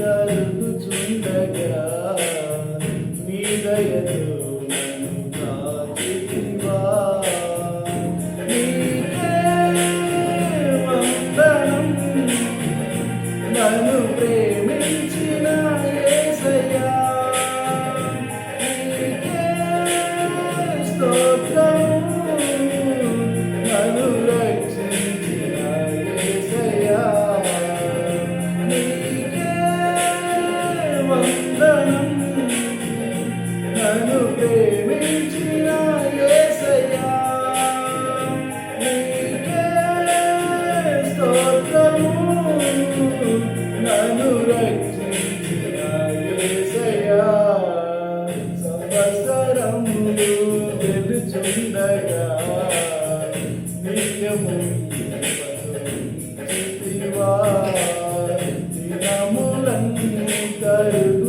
నలుగుచుండగా నీ దయతో నన్ను కాచివా ప్రేమించిన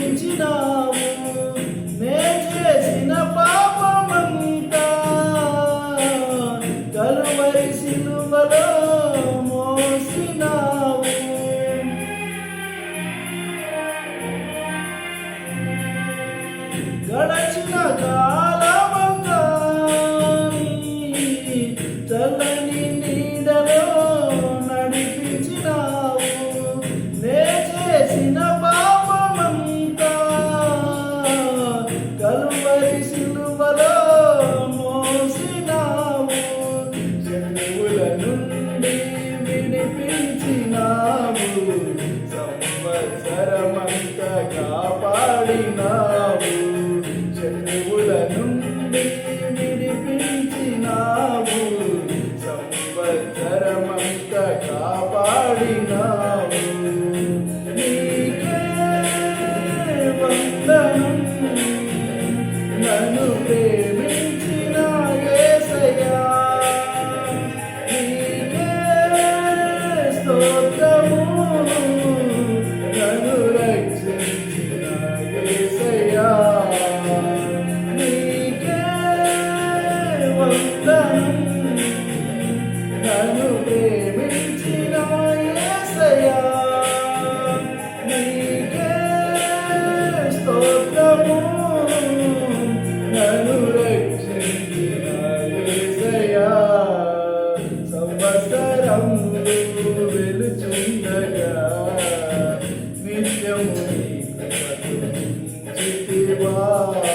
విడిచినావు నే చేసిన పాపమంతా కలువరి సిలువలో మోసినావు. గడచిన కాలం కాపాడినావు చెరువుల నుండి విడిపించినావు. సంవత్సరమంత కాపాడినావు. నీకే వందనం. Whoa.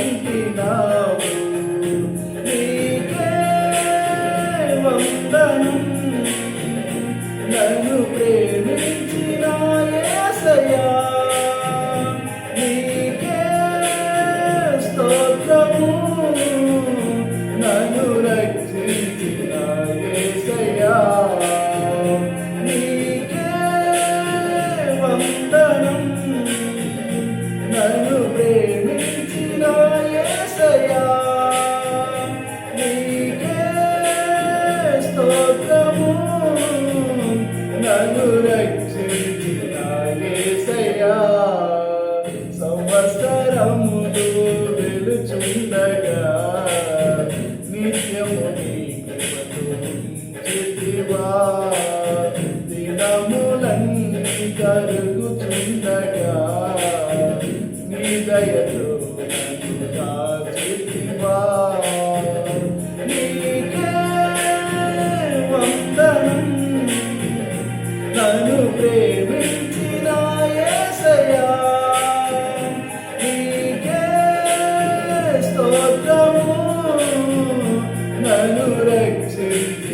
கைகிடா Amen, God. నన్ను రక్షించు